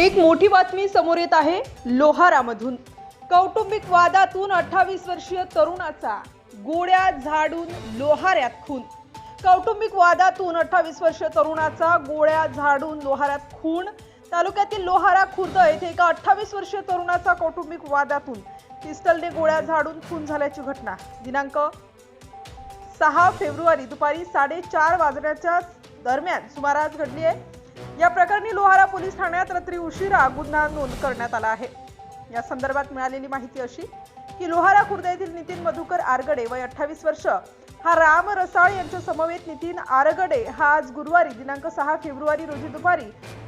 एक मोठी बातमी समोर येत आहे लोहारामधून. कौटुंबिक वादातून अठ्ठावीस वर्षीय तरुणाचा गोळ्या झाडून लोहाऱ्यात खून. कौटुंबिक वादातून अठ्ठावीस वर्षीय तरुणाचा गोळ्या झाडून लोहाऱ्यात खून. तालुक्यातील लोहारा खुर्द येथे एका अठ्ठावीस वर्षीय तरुणाचा कौटुंबिक वादातून पिस्टलने गोळ्या झाडून खून झाल्याची घटना. दिनांक सहा फेब्रुवारी दुपारी साडेचार वाजण्याच्या दरम्यान सुमारास घडली आहे. या प्रकरणी लोहारा पोलीस ठाण्यात रात्री उशिरा गुन्हा नोंद करण्यात आला आहे. या संदर्भात मिळालेली माहिती अशी की लोहारा खुर्द येथील नितीन मधुकर आरगडे वय अठ्ठावीस वर्ष हा राम रसाळ यांच्या समवेत नितीन आरगडे हा आज गुरुवारी दिनांक सहा फेब्रुवारी रोजी दुपारी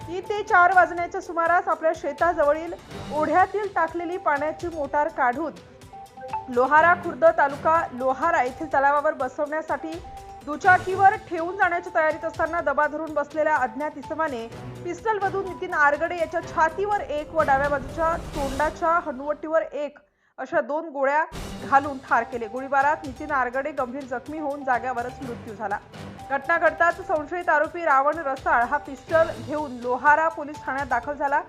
तीन ते चार वाजण्याच्या सुमारास आपल्या शेताजवळील ओढ्यातील टाकलेली पाण्याची मोटार काढून लोहारा खुर्द तालुका लोहारा येथील तलावावर बसवण्यासाठी दुचाकीवर ठेवून जाण्याच्या तयारीत असताना दबा धरून बसलेल्या अज्ञात इसमाने पिस्टलमधून नितीन आरगडे याच्या छातीवर एक व डाव्या बाजूच्या तोंडाच्या हनुवटीवर एक अशा दोन गोळ्या घालून ठार केले. गोळीबारात नितीन आरगडे गंभीर जखमी होऊन जाग्यावरच मृत्यू झाला. घटना घडताच संशयित आरोपी रावण रसाळ हा पिस्टल घेऊन लोहारा पोलीस ठाण्यात दाखल झाला.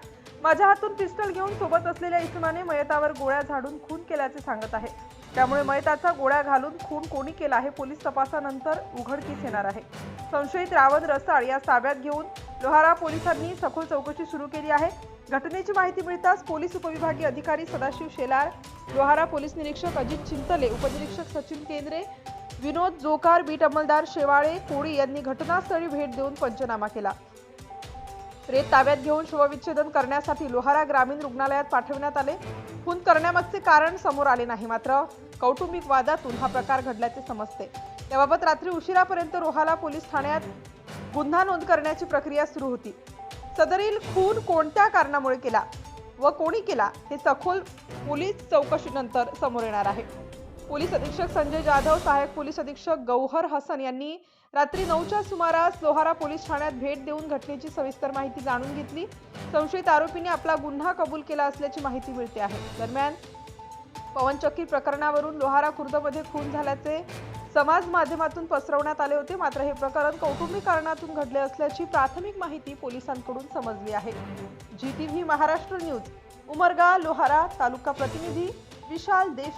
माझ्या हातून पिस्टल घेऊन सोबत असलेल्या इसमाने मयतावर गोळ्या झाडून खून केल्याचे सांगत आहे. त्यामुळे मयताचा गोळ्या घालून खून कोणी केला हे पोलीस तपासानंतर उघडकीस येणार आहे. संशयित रावण रसाळ या ताब्यात घेऊन लोहारा पोलिसांनी सखोल चौकशी सुरू केली आहे. घटनेची माहिती मिळताच पोलीस उपविभागीय अधिकारी सदाशिव शेलार लोहारा पोलीस निरीक्षक अजित चिंतले उपनिरीक्षक सचिन केंद्रे विनोद जोकार बीट अंमलदार शेवाळे कोळी यांनी घटनास्थळी भेट देऊन पंचनामा केला. रेत ताब्यात घेऊन शवविच्छेदन करण्यासाठी लोहारा ग्रामीण रुग्णालयात पाठवण्यात आले. खून करण्यामागचे कारण समोर आले नाही मात्र कौटुंबिक वादातून हा प्रकार घडल्याचे समजते. याबाबत रात्री उशिरापर्यंत रोहाला पोलीस ठाण्यात गुन्हा नोंद करण्याची प्रक्रिया सुरू होती. सदरील खून कोणत्या कारणामुळे केला व कोणी केला हे सखोल पोलीस चौकशीनंतर समोर येणार आहे. पोलीस अधीक्षक संजय जाधव सहाय्यक पोलीस अधीक्षक गौहर हसन यांनी रात्री नऊच्या सुमारास लोहारा पोलीस ठाण्यात भेट देऊन घटनेची सविस्तर माहिती जाणून घेतली. संशयित आरोपीने आपला गुन्हा कबूल केला असल्याची माहिती मिळते आहे. दरम्यान पवनचक्की प्रकरणावरून लोहारा खुर्दमध्ये खून झाल्याचे समाज माध्यमातून पसरवण्यात आले होते. मात्र हे प्रकरण कौटुंबिक कारणातून घडले असल्याची प्राथमिक माहिती पोलिसांकडून समजली आहे. G TV Maharashtra news Umarga Lohara taluka प्रतिनिधी विशाल देश